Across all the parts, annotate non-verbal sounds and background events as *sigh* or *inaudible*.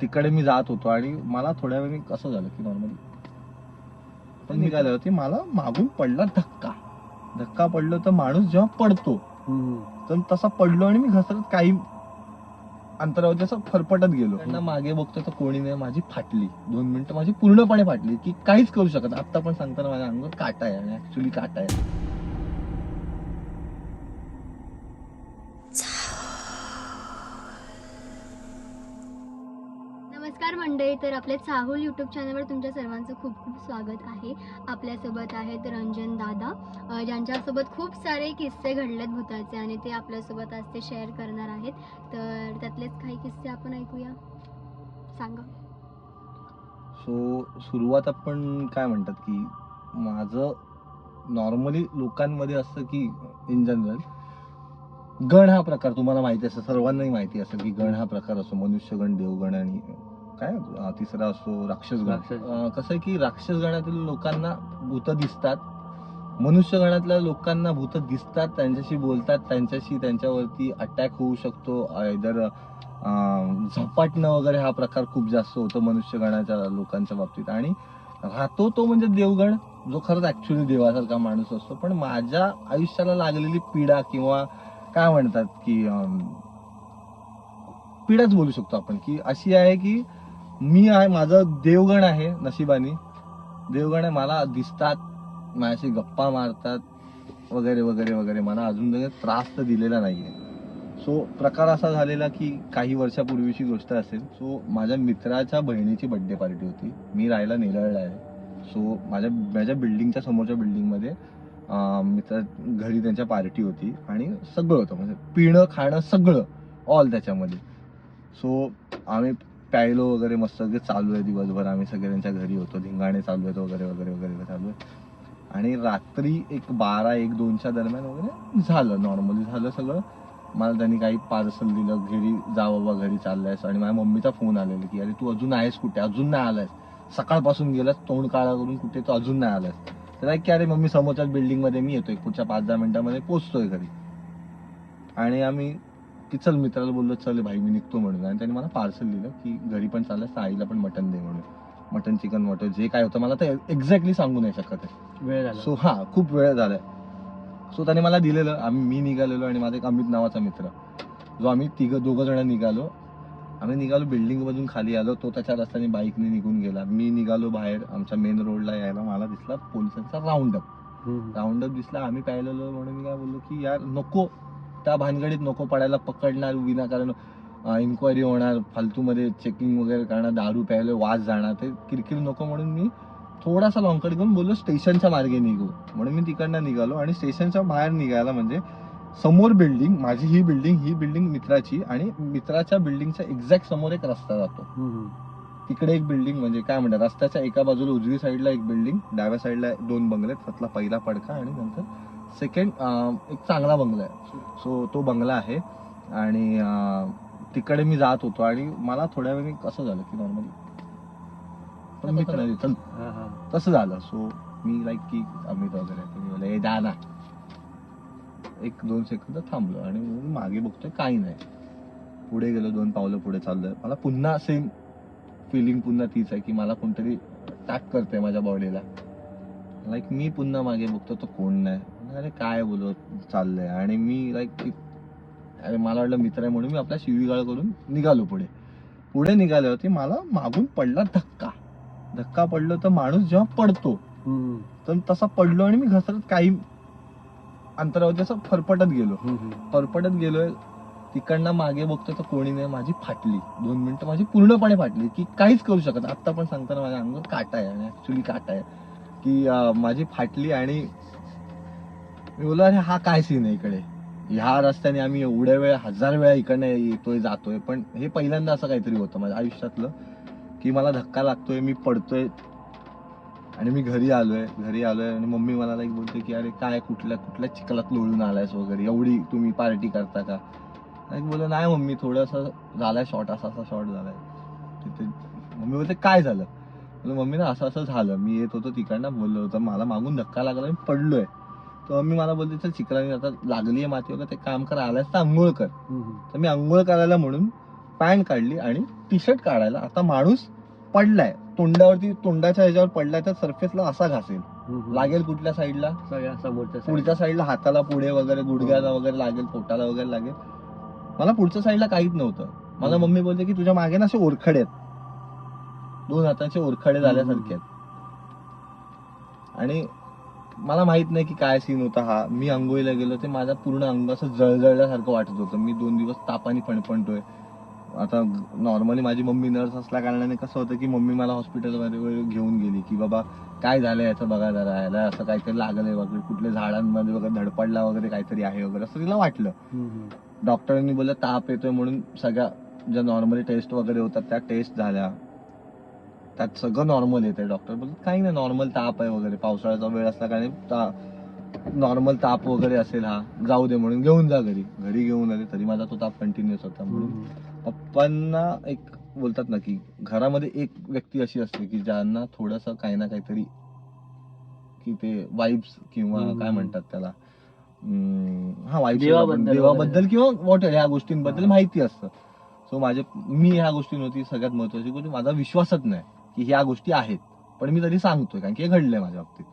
तिकडे मी जात होतो आणि मला थोड्या वेळी कसं झालं की नॉर्मली पण निघाले होते मला मागून पडला धक्का. धक्का पडलो तर माणूस जेव्हा पडतो तर तसा पडलो आणि मी घसरत काही अंतरावरती असं फरफटत गेलो. त्यांना मागे बघतो तर कोणी नाही माझी फाटली. दोन मिनिटं माझी पूर्णपणे फाटली की काहीच करू शकत आता पण सांगताना माझ्या अंगावर काटा आहे आणि ऍक्च्युली काटा आहे. तर आपल्या चाहूल यूट्यूब चॅनलवर तुमच्या सर्वांचं खूप खूप स्वागत आहे. आपल्यासोबत आहेत रंजन दादा ज्यांच्यासोबत खूप सारे किस्से घडलेत भूताचे आणि ते आपल्यासोबत आज ते शेअर करणार आहेत. तर त्यातलेच काही किस्से आपण ऐकूया. सांगा. सो सुरुवात आपण काय म्हणतात की माझं नॉर्मली लोकांमध्ये असतं की इन जनरल गण हा प्रकार तुम्हाला माहिती असतो सर्वांनाही माहिती असेल की गण हा प्रकार असतो. मनुष्यगण देवगण आणि काय? अं, तिसरा राक्षसगण राक्षस. अं, कसं आहे की राक्षस गणातील लोकांना भूत दिसतात. मनुष्य गणातल्या लोकांना भूत दिसतात त्यांच्याशी बोलतात त्यांच्याशी त्यांच्यावरती अटॅक होऊ शकतो. आयदर झपाटणं वगैरे हा प्रकार खूप जास्त होतो मनुष्य गणाच्या लोकांच्या बाबतीत. आणि राहतो तो म्हणजे देवगण जो खरंच ऍक्च्युली देवासारखा माणूस असतो. पण माझ्या आयुष्याला लागलेली पीडा किंवा काय म्हणतात की अं, पीडाच बोलू शकतो आपण. की अशी आहे की मी आहे माझं देवगण आहे नशिबानी. देवगण आहे मला दिसतात माझ्याशी गप्पा मारतात वगैरे वगैरे वगैरे. मला अजून त्याने त्रास तर दिलेला नाही आहे सो प्रकार असा झालेला की काही वर्षापूर्वीची गोष्ट असेल. सो माझ्या मित्राच्या बहिणीची बड्डे पार्टी होती. मी राहायला नेरळला आहे. सो माझ्या माझ्या बिल्डिंगच्या समोरच्या बिल्डिंगमध्ये मित्र घरी त्यांच्या पार्टी होती. आणि सगळं होतं. म्हणजे पिणं खाणं सगळं. ऑल त्याच्यामध्ये. सो आम्ही प्यायलो वगैरे मस्त सगळे चालू आहे दिवसभर. आम्ही सगळे त्यांच्या घरी होतो. धिंगाणे चालू आहेत वगैरे वगैरे वगैरे चालू आहे आणि रात्री एक बारा एक दोनच्या दरम्यान वगैरे झालं. नॉर्मली झालं सगळं. मला त्यांनी काही पार्सल दिलं. घरी जा बाबा घरी चाललायस. आणि माझ्या मम्मीचा फोन आलेला की अरे तू अजून आहेस कुठे? अजून नाही आलायस. सकाळपासून गेलास तोंड काळा करून कुठे तू अजून नाही आलायस. तर की अरे मम्मी समोरच्याच बिल्डिंगमध्ये मी येतोय. पुढच्या पाच दहा मिनिटामध्ये पोचतोय घरी. आणि आम्ही की चल मित्राला बोललो चल भाई मी निघतो म्हणून. आणि त्यांनी मला पार्सल दिलं की घरी पण चाललंय तर आईला पण मटन दे म्हणून. मटन चिकन मटन जे काय होतं मला ते एक्झॅक्टली सांगू नाही शकत आहे. वेळ झाला. सो हा खूप वेळ झालाय सो त्याने मला दिलेलं आम्ही मी निघालेलो आणि माझा एक अमित नावाचा मित्र. जो आम्ही तिघ दोघं जण निघालो. आम्ही निघालो बिल्डिंग मधून खाली आलो. तो त्याच्या रस्त्याने बाईकने निघून गेला. मी निघालो बाहेर. आमच्या मेन रोडला यायला मला दिसला पोलिसांचा राऊंड अप. राऊंड अप दिसला. आम्ही पाहिलेलो म्हणून मी काय बोललो की यार नको. त्या भानगडीत नको पडायला पकडणार विनाकारण इन्क्वायरी होणार फालतूमध्ये चेकिंग वगैरे करणार दारू प्यायला वास जाणार ते किरकिर नको म्हणून मी थोडासा लॉंगकट घेऊन बोललो स्टेशनच्या मार्गे निघू म्हणून मी तिकडनं निघालो आणि स्टेशनच्या बाहेर निघायला म्हणजे समोर बिल्डिंग माझी ही बिल्डिंग ही बिल्डिंग मित्राची आणि मित्राच्या बिल्डिंगच्या एक्झॅक्ट समोर एक रस्ता जातो. तिकडे एक बिल्डिंग म्हणजे काय म्हणतात रस्त्याच्या एका बाजूला उजवी साईडला एक बिल्डिंग डाव्या साईडला दोन बंगले. त्यातला पहिला पडका आणि नंतर सेकंड एक चांगला बंगला आहे. सो तो बंगला आहे. आणि अं, तिकडे मी जात होतो आणि मला थोड्या वेळी कसं झालं की नॉर्मली पण मी तर चल हा, हा. तसं झालं. सो मी लाईक की अमित वगैरे बोललो, "ए, जा ना. एक दोन सेकंद थांबलो आणि मग मागे बघतोय काही नाही. पुढे गेलो दोन पावलं पुढे चाललोय. मला पुन्हा सेम फिलिंग पुन्हा तीच आहे की मला कोणतरी टॅक करते माझ्या बॉडीला लाईक मी पुन्हा मागे बघतो तो कोण नाही. अरे काय बोलत चाललंय? आणि मी लाईक अरे मला वाटलं मित्र आहे म्हणून मी आपल्या शिवीगाळ करून निघालो पुढे. पुढे निघाले होते मला मागून पडला धक्का. धक्का पडलो तर माणूस जेव्हा पडतो. तर तसा पडलो आणि मी घसरत काही अंतरावरती असं फरफटत गेलो. फरफटत गेलोय. तिकडनं मागे बघतोय तर कोणी नाही माझी फाटली. दोन मिनिटं माझी पूर्णपणे फाटली की काहीच करू शकत आता पण सांगताना माझ्या अंगावर काटा आहे आणि ऍक्च्युली काटा आहे. की माझी फाटली आणि मी बोललो अरे हा काय सीन आहे इकडे? ह्या रस्त्याने आम्ही एवढ्या वेळ हजार वेळा इकडनं येतोय जातोय पण हे पहिल्यांदा असं काहीतरी होतं माझ्या आयुष्यातलं की मला धक्का लागतोय मी पडतोय आणि मी घरी आलोय घरी आलोय आणि मम्मी मला लाईक बोलते की अरे काय कुठल्या कुठल्या चिखलात लोळून आलायस वगैरे? एवढी तुम्ही पार्टी करता का? लाईक बोल नाही मम्मी थोडंसं झालाय शॉर्ट असा असा शॉर्ट झालाय. तिथे मम्मी बोलते काय झालं? मम्मी ना असं असं झालं. मी येत होतो तिकडनं बोललो होतं मला मागून धक्का लागला मी पडलोय. मम्मी मला बोलते चल चिखलाने आता लागली आहे माती वगैरे ते काम कर आलायस तर आंघोळ कर. तर मी आंघोळ करायला म्हणून पॅन्ट काढली आणि टी शर्ट काढायला आता माणूस पडलाय. तोंडावरती तोंडाच्या ह्याच्यावर पडलाय तर सरफेसला असा घासेल. लागेल कुठल्या साईडला. पुढच्या साईडला हाताला पुढे वगैरे गुडघ्याला वगैरे लागेल पोटाला वगैरे लागेल. मला पुढच्या साईडला काहीच नव्हतं. मला. मम्मी बोलते की तुझ्या मागे ना असे ओरखडे आहेत. दोन हाताचे ओरखडे झाल्यासारखे आहेत. आणि मला माहीत नाही की काय सीन होता हा. मी आंघोळीला गेलो ते माझा पूर्ण अंग असं जळजळल्यासारखं वाटत होतं. मी दोन दिवस तापाने फणफणतोय. आता नॉर्मली माझी मम्मी नर्स असल्या कारणाने कसं होतं की मम्मी मला हॉस्पिटलमध्ये वगैरे घेऊन गेली की बाबा काय झालंय याचं बघा जरा याला असं काहीतरी लागलंय वगैरे कुठल्या झाडांमध्ये वगैरे धडपडला वगैरे काहीतरी आहे वगैरे असं तिला वाटलं. डॉक्टरांनी बोललं ताप येतोय म्हणून सगळ्या ज्या नॉर्मली टेस्ट वगैरे होतात त्या टेस्ट झाल्या. त्यात सगळं नॉर्मल येते डॉक्टर बोलत काही नाही नॉर्मल ताप आहे वगैरे. पावसाळ्याचा वेळ असला कारण नॉर्मल ताप वगैरे असेल हा जाऊ दे म्हणून घेऊन जा घरी. घरी घेऊन आले तरी माझा तो ताप कंटिन्युअस होता म्हणून. पप्पांना एक बोलतात ना की घरामध्ये एक व्यक्ती अशी असते की ज्यांना थोडस काही ना काहीतरी की ते वाईब्स किंवा. काय म्हणतात त्याला हा वाईब्स देवाबद्दल किंवा वॉट ह्या गोष्टींबद्दल. माहिती असतं. सो माझे मी ह्या गोष्टींवरती सगळ्यात महत्वाची गोष्ट माझा विश्वासच नाही. की ह्या गोष्टी आहेत. पण मी तरी सांगतोय कारण की हे घडलंय माझ्या बाबतीत.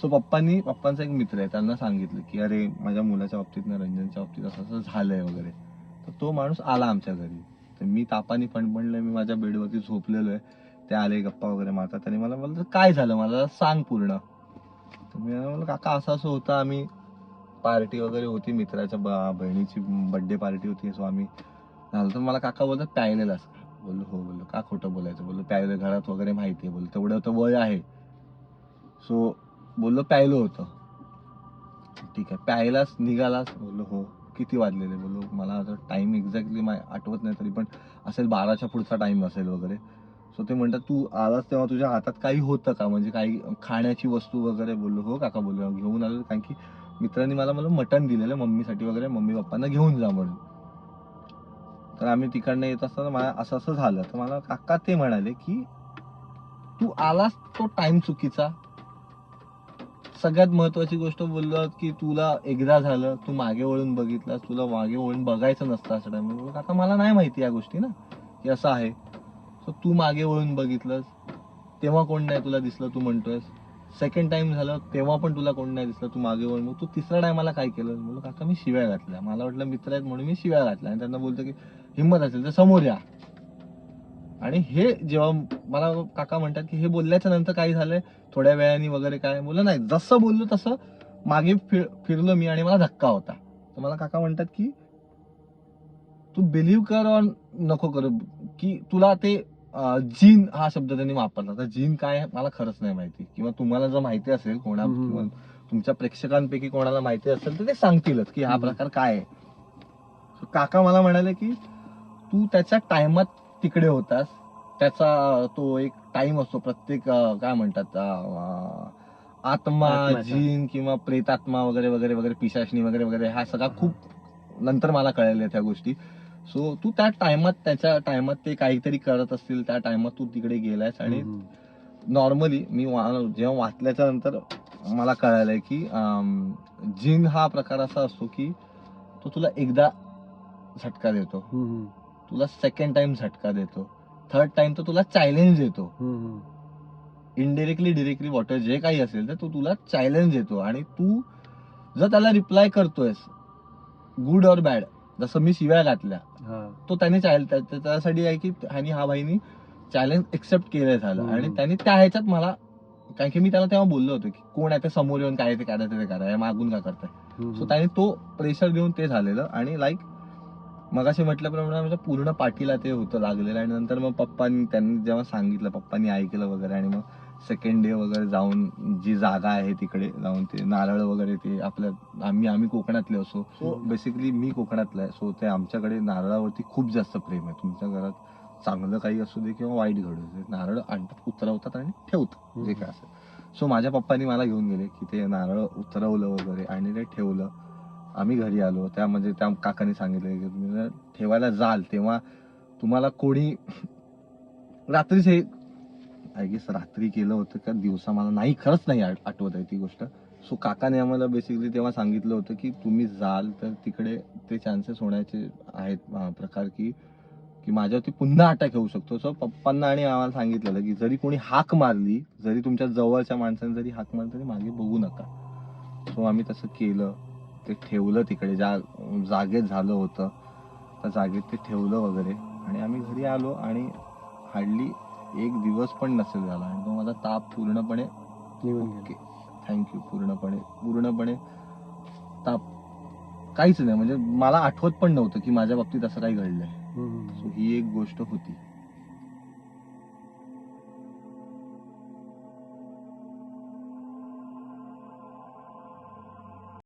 सो पप्पांनी पप्पांचा एक मित्र आहे त्यांना सांगितलं की अरे माझ्या मुलाच्या बाबतीत ना रंजनच्या बाबतीत असं असं झालंय वगैरे. तर तो माणूस आला आमच्या घरी. तर मी तापाने पणपणलं मी माझ्या बेडवरती झोपलेलो आहे. ते आले गप्पा वगैरे मारतात. त्याने मला बोललं काय झालं? मला सांग पूर्ण. तर मी म्हणलं काका असं असं होतं. आम्ही पार्टी वगैरे होती मित्राच्या बहिणीची बर्थडे पार्टी होती सो आम्ही झालं. तर मला काका बोलतात प्यायलेलास असं. बोललो हो बोललो. का खोटं बोलायचं? बोललो प्यायलं घरात वगैरे माहिती आहे बोललो. तेवढं तर वय आहे. सो बोललो प्यायलो होतं. ठीक आहे. प्यायलाच निघालास? बोललो हो. किती वाजलेले? बोललो मला आता टाईम एक्झॅक्टली आठवत नाही तरी पण असेल बाराच्या पुढचा टाईम असेल वगैरे. सो ते म्हणतात तू आलास तेव्हा तुझ्या हातात काही होतं का? म्हणजे काही खाण्याची वस्तू वगैरे? बोललो हो काका बोललो. घेऊन आलो. कारण की मित्रांनी मला मला मटण दिलेलं मम्मीसाठी वगैरे मम्मी पप्पांना घेऊन जा म्हणून. तर आम्ही तिकडनं येत असताना मला असं असं झालं. तर मला काका ते म्हणाले की तू आलास तो टाइम चुकीचा. सगळ्यात महत्वाची गोष्ट बोललो की तुला एकदा झालं तू मागे वळून बघितलास तुला मागे वळून बघायचं नसतं असं टाइम काका मला नाही माहिती या गोष्टी ना की असं आहे. सो तू मागे वळून बघितलंस तेव्हा कोण नाही तुला दिसलं तू म्हणतोयस. सेकंड टाइम झालं तेव्हा पण तुला कोण नाही दिसलं तू मागे वळून. मग तू तिसऱ्या टायमाला काय केलं? बोललो काका मी शिव्या घातल्या. मला वाटलं मित्र आहेत म्हणून मी शिव्या घातल्या. आणि त्यांना बोलतो की हिंमत असेल तर समोर या. आणि हे जेव्हा मला काका म्हणतात की हे बोलल्याच्या नंतर काय झालंय? थोड्या वेळाने वगैरे काय बोललं नाही. जसं बोललो तसं मागे फिर फिरलो मी आणि मला धक्का होता. तर मला काका म्हणतात की तू बिलीव्ह कर और नको करू. की तुला ते जीन हा शब्द त्यांनी वापरला तर जीन काय मला खरंच नाही माहिती. किंवा तुम्हाला जर माहिती असेल कोणा तुमच्या प्रेक्षकांपैकी कोणाला माहिती असेल तर ते सांगतीलच की हा. प्रकार काय आहे. काका मला म्हणाले की तू त्याच्या टाइमात तिकडे होतास त्याचा तो एक टाइम असतो प्रत्येक अं, काय म्हणतात अं, आत्मा आत्म्याचा. जीन किंवा प्रेतात्मा वगैरे वगैरे वगैरे पिशाचनी वगैरे वगैरे हा सगळा खूप नंतर मला कळलेल्या त्या गोष्टी सो तू त्या टायमात त्याच्या टायमात ते काहीतरी करत असतील त्या टायमात तू तिकडे गेलायस आणि हम्म. नॉर्मली मी वा- जेव्हा वाचल्याच्या नंतर मला कळालंय की जिन हा प्रकार असा असतो की तो तुला एकदा झटका देतो हम्म. तुला सेकंड टाइम झटका देतो थर्ड टाइम तर तुला चॅलेंज देतो. इनडिरेक्टली डिरेक्टली वॉटर जे काही असेल तर तो तुला चॅलेंज देतो आणि तू जर त्याला रिप्लाय करतोयस गुड और बॅड जसं मी शिव्या घातल्या हा. तो त्याने त्यासाठी आहे की आणि हा भाईनी चॅलेंज एक्सेप्ट केलंय झालं. आणि त्याने त्या ह्याच्यात मला कारण की मी त्याला तेव्हा बोललो होतो की कोण आहे ते समोर येऊन काय ते करायचं ते करा हे मागून का करताय. सो त्याने तो प्रेशर देऊन ते झालेलं आणि लाईक मगाशी म्हटल्याप्रमाणे माझ्या पूर्ण पाठीला ते होतं लागलेलं आणि नंतर मग पप्पांनी त्यांनी जेव्हा सांगितलं पप्पांनी ऐकलं वगैरे आणि मग सेकंड डे वगैरे जाऊन जी जागा आहे तिकडे जाऊन ते नारळ वगैरे ते आपल्या आम्ही आम्ही कोकणातले असो. सो हम्म. बेसिकली मी कोकणातला आहे सो ते आमच्याकडे नारळावरती खूप जास्त प्रेम आहे. तुमच्या घरात चांगलं काही असू दे किंवा वाईट घडू दे नारळ आणतात उतरवतात आणि ठेवतात जे काय असेल. सो माझ्या पप्पांनी मला घेऊन गेले की ते नारळ उतरवलं वगैरे आणि ते ठेवलं. आम्ही घरी आलो. त्या म्हणजे त्या काकाने सांगितलं की तुम्ही ठेवायला जाल तेव्हा तुम्हाला कोणी *laughs* रात्रीच हे आय गेस रात्री केलं होतं का दिवसा मला नाही खरंच नाही आठवत आहे ती गोष्ट. सो काकाने आम्हाला बेसिकली तेव्हा सांगितलं होतं की तुम्ही जाल तर तिकडे ते चान्सेस होण्याचे आहेत प्रकार की की माझ्यावरती पुन्हा अटॅक होऊ शकतो. सो पप्पांना आणि आम्हाला सांगितलेलं की जरी कोणी हाक मारली जरी तुमच्या जवळच्या माणसाने जरी हाक मारली तरी मागे बघू नका. सो आम्ही तसं केलं. ते ठेवलं तिकडे ज्या जागेत झालं होतं त्या जागेत ते ठेवलं वगैरे. आणि आम्ही घरी आलो आणि हार्डली एक दिवस पण नसेल झाला. आणि तो माझा ताप पूर्णपणे ओके. थँक्यू पूर्णपणे पूर्णपणे ताप काहीच नाही. म्हणजे मला आठवत पण नव्हतं की माझ्या बाबतीत असं काही घडलंय. सो ही एक गोष्ट होती.